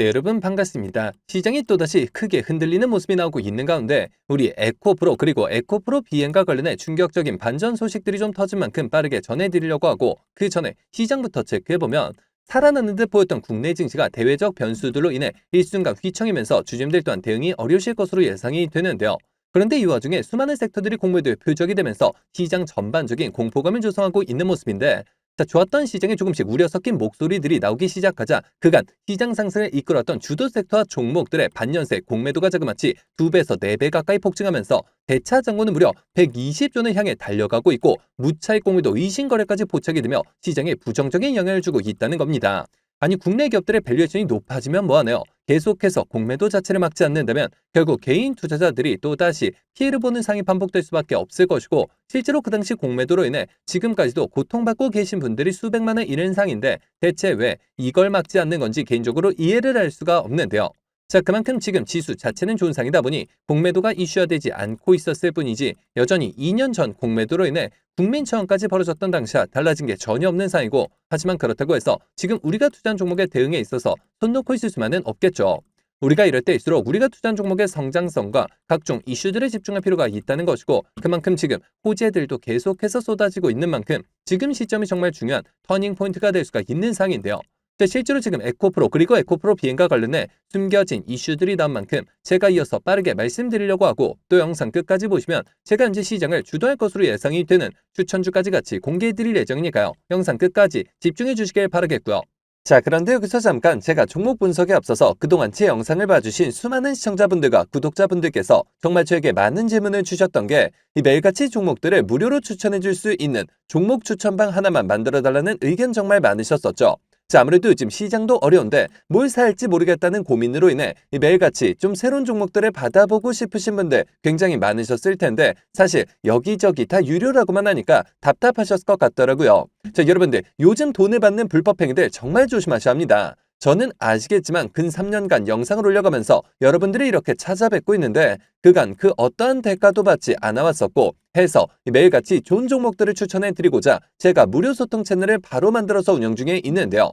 네, 여러분 반갑습니다. 시장이 또다시 크게 흔들리는 모습이 나오고 있는 가운데 우리 에코프로 그리고 에코프로 비행과 관련해 충격적인 반전 소식들이 좀 터진 만큼 빠르게 전해드리려고 하고 그 전에 시장부터 체크해보면 살아나는 듯 보였던 국내 증시가 대외적 변수들로 인해 일순간 휘청이면서 주주들 또한 대응이 어려우실 것으로 예상이 되는데요. 그런데 이 와중에 수많은 섹터들이 공매도의 표적이 되면서 시장 전반적인 공포감을 조성하고 있는 모습인데 자, 좋았던 시장에 조금씩 우려 섞인 목소리들이 나오기 시작하자 그간 시장 상승을 이끌었던 주도 섹터와 종목들의 반년새 공매도가 자그마치 2배에서 4배 가까이 폭증하면서 대차 잔고는 무려 120조를 향해 달려가고 있고 무차익 공매도 의신 거래까지 포착이 되며 시장에 부정적인 영향을 주고 있다는 겁니다. 아니 국내 기업들의 밸류에이션이 높아지면 뭐하네요. 계속해서 공매도 자체를 막지 않는다면 결국 개인 투자자들이 또다시 피해를 보는 상이 반복될 수밖에 없을 것이고 실제로 그 당시 공매도로 인해 지금까지도 고통받고 계신 분들이 수백만에 이르는 상인데 대체 왜 이걸 막지 않는 건지 개인적으로 이해를 할 수가 없는데요. 자, 그만큼 지금 지수 자체는 좋은 상이다 보니 공매도가 이슈화되지 않고 있었을 뿐이지 여전히 2년 전 공매도로 인해 국민청원까지 벌어졌던 당시와 달라진 게 전혀 없는 상이고 하지만 그렇다고 해서 지금 우리가 투자한 종목의 대응에 있어서 손 놓고 있을 수만은 없겠죠. 우리가 이럴 때일수록 우리가 투자한 종목의 성장성과 각종 이슈들에 집중할 필요가 있다는 것이고 그만큼 지금 호재들도 계속해서 쏟아지고 있는 만큼 지금 시점이 정말 중요한 터닝 포인트가 될 수가 있는 상인데요. 자, 실제로 지금 에코프로 그리고 에코프로 비행과 관련해 숨겨진 이슈들이 나온 만큼 제가 이어서 빠르게 말씀드리려고 하고 또 영상 끝까지 보시면 제가 현재 시장을 주도할 것으로 예상이 되는 추천주까지 같이 공개해드릴 예정이니까요. 영상 끝까지 집중해 주시길 바라겠고요. 자, 그런데 여기서 잠깐 제가 종목 분석에 앞서서 그동안 제 영상을 봐주신 수많은 시청자분들과 구독자분들께서 정말 저에게 많은 질문을 주셨던 게 이 매일같이 종목들을 무료로 추천해 줄 수 있는 종목 추천방 하나만 만들어 달라는 의견 정말 많으셨었죠. 자, 아무래도 요즘 시장도 어려운데 뭘 살지 모르겠다는 고민으로 인해 매일같이 좀 새로운 종목들을 받아보고 싶으신 분들 굉장히 많으셨을 텐데 사실 여기저기 다 유료라고만 하니까 답답하셨을 것 같더라고요. 자, 여러분들 요즘 돈을 받는 불법 행위들 정말 조심하셔야 합니다. 저는 아시겠지만 근 3년간 영상을 올려가면서 여러분들이 이렇게 찾아뵙고 있는데 그간 그 어떠한 대가도 받지 않아왔었고 해서 매일같이 좋은 종목들을 추천해 드리고자 제가 무료 소통 채널을 바로 만들어서 운영 중에 있는데요.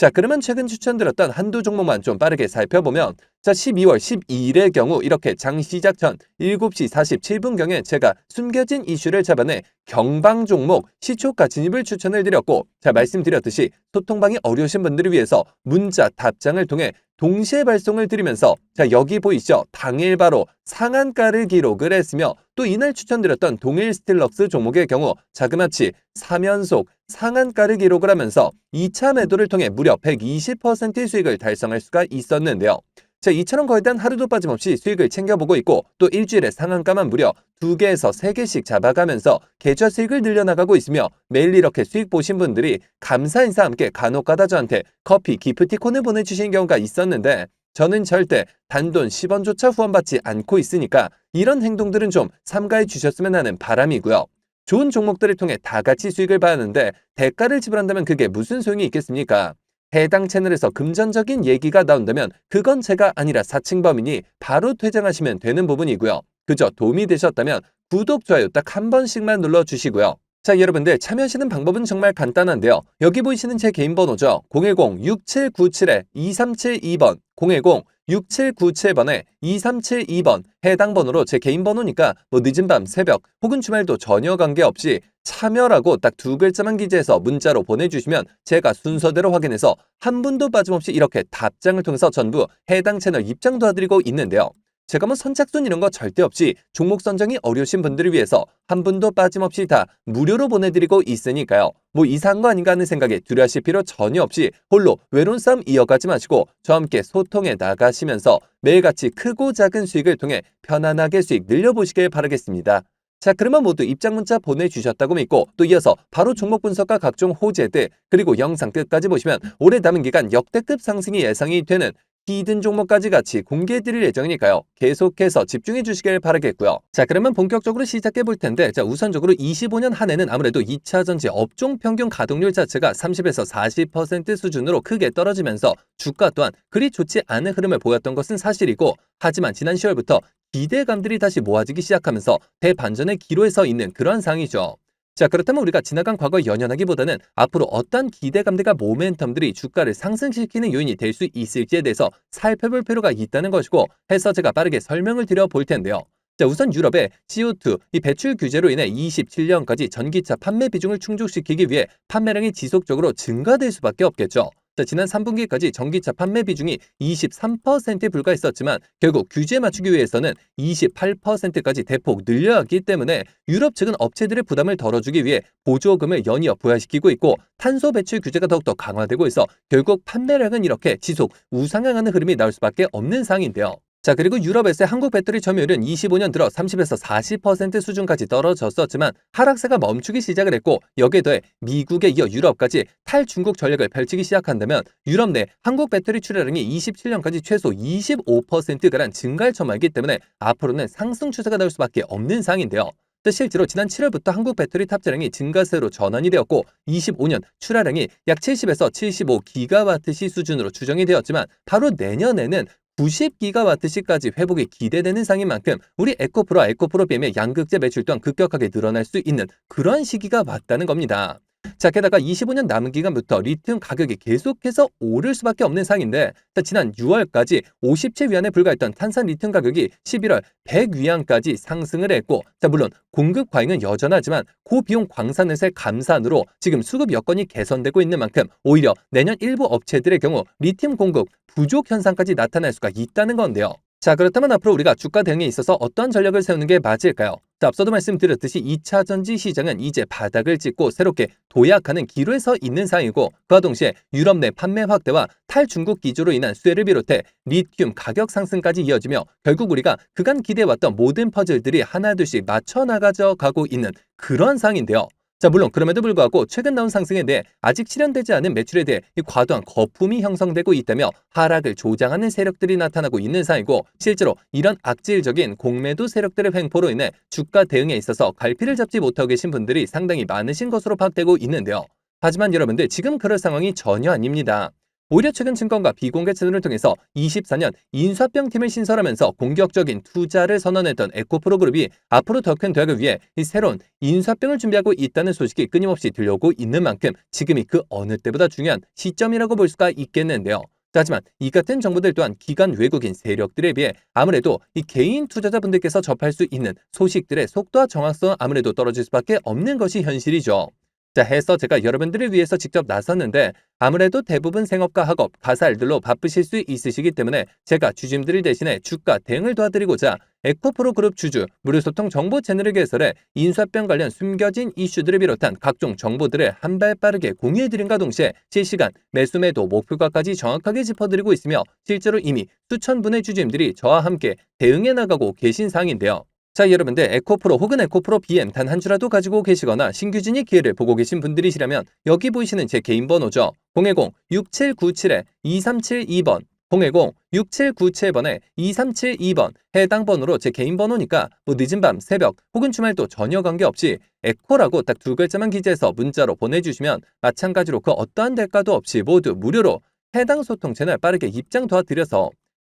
자, 그러면 최근 추천드렸던 한두 종목만 좀 빠르게 살펴보면 자, 12월 12일의 경우 이렇게 장 시작 전 7시 47분경에 제가 숨겨진 이슈를 잡아내 경방 종목 시초가 진입을 추천을 드렸고 자, 말씀드렸듯이 소통방이 어려우신 분들을 위해서 문자 답장을 통해 동시에 발송을 드리면서 자 여기 보이시죠? 당일 바로 상한가를 기록을 했으며 또 이날 추천드렸던 동일 스틸럭스 종목의 경우 자그마치 3연속 상한가를 기록을 하면서 2차 매도를 통해 무려 120%의 수익을 달성할 수가 있었는데요. 자, 이처럼 거의 단 하루도 빠짐없이 수익을 챙겨보고 있고 또 일주일에 상한가만 무려 2개에서 3개씩 잡아가면서 계좌 수익을 늘려나가고 있으며 매일 이렇게 수익 보신 분들이 감사 인사 함께 간혹가다 저한테 커피 기프티콘을 보내주신 경우가 있었는데 저는 절대 단돈 10원조차 후원받지 않고 있으니까 이런 행동들은 좀 삼가해 주셨으면 하는 바람이고요. 좋은 종목들을 통해 다 같이 수익을 받았는데 대가를 지불한다면 그게 무슨 소용이 있겠습니까? 해당 채널에서 금전적인 얘기가 나온다면 그건 제가 아니라 사칭범이니 바로 퇴장하시면 되는 부분이고요. 그저 도움이 되셨다면 구독, 좋아요 딱 한 번씩만 눌러주시고요. 자, 여러분들 참여하시는 방법은 정말 간단한데요. 여기 보이시는 제 개인 번호죠. 010-6797-2372번, 010-6797번에 2372번 해당 번호로 제 개인 번호니까 뭐 늦은 밤, 새벽 혹은 주말도 전혀 관계없이 참여라고 딱 두 글자만 기재해서 문자로 보내주시면 제가 순서대로 확인해서 한 분도 빠짐없이 이렇게 답장을 통해서 전부 해당 채널 입장 도와드리고 있는데요. 제가 뭐 선착순 이런 거 절대 없이 종목 선정이 어려우신 분들을 위해서 한 분도 빠짐없이 다 무료로 보내드리고 있으니까요. 뭐 이상한 거 아닌가 하는 생각에 두려하실 필요 전혀 없이 홀로 외로운 싸움 이어가지 마시고 저와 함께 소통해 나가시면서 매일같이 크고 작은 수익을 통해 편안하게 수익 늘려보시길 바라겠습니다. 자, 그러면 모두 입장 문자 보내주셨다고 믿고 또 이어서 바로 종목 분석과 각종 호재들 그리고 영상 끝까지 보시면 올해 남은 기간 역대급 상승이 예상이 되는 히든 종목까지 같이 공개해드릴 예정이니까요. 계속해서 집중해 주시길 바라겠고요. 자 그러면 본격적으로 시작해 볼 텐데 자 우선적으로 25년 한 해는 아무래도 2차 전지 업종 평균 가동률 자체가 30에서 40% 수준으로 크게 떨어지면서 주가 또한 그리 좋지 않은 흐름을 보였던 것은 사실이고 하지만 지난 10월부터 기대감들이 다시 모아지기 시작하면서 대반전의 기로에 서 있는 그런 상황이죠. 자, 그렇다면 우리가 지나간 과거 연연하기보다는 앞으로 어떤 기대감들과 모멘텀들이 주가를 상승시키는 요인이 될 수 있을지에 대해서 살펴볼 필요가 있다는 것이고 해서 제가 빠르게 설명을 드려 볼 텐데요. 자, 우선 유럽의 CO2 이 배출 규제로 인해 27년까지 전기차 판매 비중을 충족시키기 위해 판매량이 지속적으로 증가될 수밖에 없겠죠. 자, 지난 3분기까지 전기차 판매 비중이 23%에 불과했었지만 결국 규제에 맞추기 위해서는 28%까지 대폭 늘려야 하기 때문에 유럽 측은 업체들의 부담을 덜어주기 위해 보조금을 연이어 부여시키고 있고 탄소 배출 규제가 더욱더 강화되고 있어 결국 판매량은 이렇게 지속 우상향하는 흐름이 나올 수밖에 없는 상황인데요. 자, 그리고 유럽에서의 한국 배터리 점유율은 25년 들어 30에서 40% 수준까지 떨어졌었지만 하락세가 멈추기 시작을 했고 여기에 더해 미국에 이어 유럽까지 탈중국 전략을 펼치기 시작한다면 유럽 내 한국 배터리 출하량이 27년까지 최소 25%가량 증가할 전망이기 때문에 앞으로는 상승 추세가 나올 수밖에 없는 상황인데요. 또 실제로 지난 7월부터 한국 배터리 탑재량이 증가세로 전환이 되었고 25년 출하량이 약 70에서 75기가와트시 수준으로 추정이 되었지만 바로 내년에는 90기가와트시까지 회복이 기대되는 상인 만큼 우리 에코프로와 에코프로 BM의 양극재 매출 또한 급격하게 늘어날 수 있는 그런 시기가 왔다는 겁니다. 자, 게다가 25년 남은 기간부터 리튬 가격이 계속해서 오를 수밖에 없는 상인데 자, 지난 6월까지 57위안에 불과했던 탄산 리튬 가격이 11월 100위안까지 상승을 했고 자, 물론 공급 과잉은 여전하지만 고비용 광산에서의 감산으로 지금 수급 여건이 개선되고 있는 만큼 오히려 내년 일부 업체들의 경우 리튬 공급 부족 현상까지 나타날 수가 있다는 건데요. 자, 그렇다면 앞으로 우리가 주가 대응에 있어서 어떤 전략을 세우는 게 맞을까요? 자, 앞서도 말씀드렸듯이 2차 전지 시장은 이제 바닥을 찍고 새롭게 도약하는 기로에 서 있는 상황이고 그와 동시에 유럽 내 판매 확대와 탈중국 기조로 인한 수혜를 비롯해 리튬 가격 상승까지 이어지며 결국 우리가 그간 기대해왔던 모든 퍼즐들이 하나둘씩 맞춰 나가져 가고 있는 그런 상황인데요. 자, 물론 그럼에도 불구하고 최근 나온 상승에 대해 아직 실현되지 않은 매출에 대해 이 과도한 거품이 형성되고 있다며 하락을 조장하는 세력들이 나타나고 있는 상황이고 실제로 이런 악질적인 공매도 세력들의 횡포로 인해 주가 대응에 있어서 갈피를 잡지 못하고 계신 분들이 상당히 많으신 것으로 파악되고 있는데요. 하지만 여러분들 지금 그럴 상황이 전혀 아닙니다. 오히려 최근 증권가 비공개 채널을 통해서 24년 인수합병 팀을 신설하면서 공격적인 투자를 선언했던 에코프로 그룹이 앞으로 더큰 도약을 위해 이 새로운 인수합병을 준비하고 있다는 소식이 끊임없이 들려오고 있는 만큼 지금이 그 어느 때보다 중요한 시점이라고 볼 수가 있겠는데요. 하지만 이 같은 정보들 또한 기관 외국인 세력들에 비해 아무래도 이 개인 투자자분들께서 접할 수 있는 소식들의 속도와 정확성은 아무래도 떨어질 수밖에 없는 것이 현실이죠. 자, 해서 제가 여러분들을 위해서 직접 나섰는데 아무래도 대부분 생업과 학업, 가사 일들로 바쁘실 수 있으시기 때문에 제가 주심들을 대신해 주가 대응을 도와드리고자 에코프로 그룹 주주 무료소통 정보 채널을 개설해 인수합병 관련 숨겨진 이슈들을 비롯한 각종 정보들을 한 발 빠르게 공유해드린과 동시에 실시간 매수 매도 목표가까지 정확하게 짚어드리고 있으며 실제로 이미 수천 분의 주주님들이 저와 함께 대응해 나가고 계신 상황인데요. 자, 여러분들 에코프로 혹은 에코프로 BM 단 한 주라도 가지고 계시거나 신규 진입 기회를 보고 계신 분들이시라면 여기 보이시는 제 개인 번호죠. 010-6797-2372번 010-6797번에 2372번 해당 번호로 제 개인 번호니까 뭐 늦은 밤, 새벽 혹은 주말도 전혀 관계없이 에코라고 딱 두 글자만 기재해서 문자로 보내주시면 마찬가지로 그 어떠한 대가도 없이 모두 무료로 해당 소통 채널 빠르게 입장 도와드려서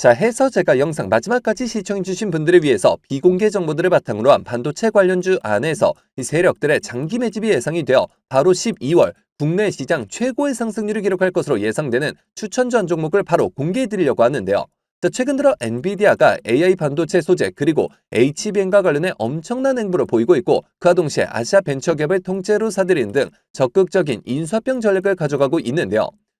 자, 해서 제가 영상 마지막까지 시청해주신 분들을 위해서 비공개 정보들을 바탕으로 한 반도체 관련주 안에서 이 세력들의 장기 매집이 예상이 되어 바로 12월 국내 시장 최고의 상승률을 기록할 것으로 예상되는 추천주 한 종목을 바로 공개해 드리려고 하는데요. 자, 최근 들어 엔비디아가 AI 반도체 소재 그리고 HBM과 관련해 엄청난 행보를 보이고 있고 그와 동시에 아시아 벤처기업을 통째로 사들이는 등 적극적인 인수합병 전략을 가져가고 있는데요.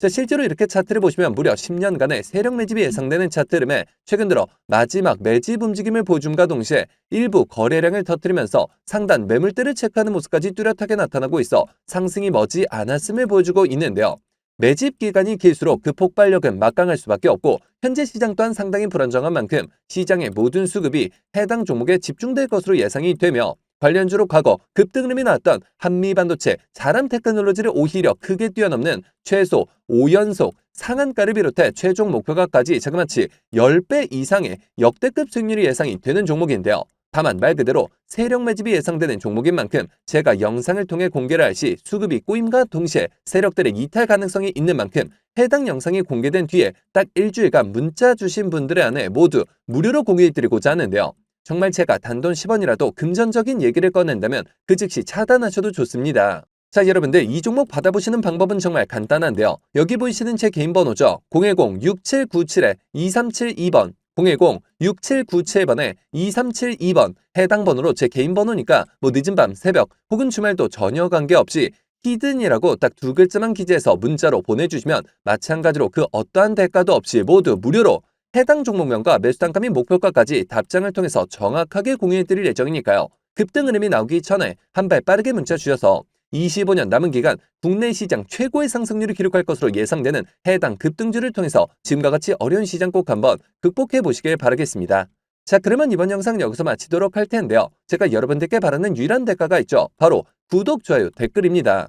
자, 실제로 이렇게 차트를 보시면 무려 10년간의 세력 매집이 예상되는 차트 흐름에 최근 들어 마지막 매집 움직임을 보여줌과 동시에 일부 거래량을 터뜨리면서 상단 매물대를 체크하는 모습까지 뚜렷하게 나타나고 있어 상승이 머지 않았음을 보여주고 있는데요. 매집 기간이 길수록 그 폭발력은 막강할 수밖에 없고 현재 시장 또한 상당히 불안정한 만큼 시장의 모든 수급이 해당 종목에 집중될 것으로 예상이 되며 관련주로 과거 급등름이 나왔던 한미반도체, 자람 테크놀로지를 오히려 크게 뛰어넘는 최소 5연속 상한가를 비롯해 최종 목표가까지 자그마치 10배 이상의 역대급 수익률이 예상이 되는 종목인데요. 다만 말 그대로 세력 매집이 예상되는 종목인 만큼 제가 영상을 통해 공개를 할 시 수급이 꼬임과 동시에 세력들의 이탈 가능성이 있는 만큼 해당 영상이 공개된 뒤에 딱 일주일간 문자 주신 분들의 안에 모두 무료로 공유해드리고자 하는데요. 정말 제가 단돈 10원이라도 금전적인 얘기를 꺼낸다면 그 즉시 차단하셔도 좋습니다. 자, 여러분들 이 종목 받아보시는 방법은 정말 간단한데요. 여기 보이시는 제 개인 번호죠. 010-6797-2372번 010-6797번에 2372번 해당 번호로 제 개인 번호니까 뭐 늦은 밤, 새벽 혹은 주말도 전혀 관계없이 히든이라고 딱 두 글자만 기재해서 문자로 보내주시면 마찬가지로 그 어떠한 대가도 없이 모두 무료로 해당 종목명과 매수 단가 및 목표가까지 답장을 통해서 정확하게 공유해드릴 예정이니까요. 급등 흐름이 나오기 전에 한 발 빠르게 문자 주셔서 25년 남은 기간 국내 시장 최고의 상승률을 기록할 것으로 예상되는 해당 급등주를 통해서 지금과 같이 어려운 시장 꼭 한번 극복해 보시길 바라겠습니다. 자, 그러면 이번 영상 여기서 마치도록 할 텐데요. 제가 여러분들께 바라는 유일한 대가가 있죠. 바로 구독, 좋아요, 댓글입니다.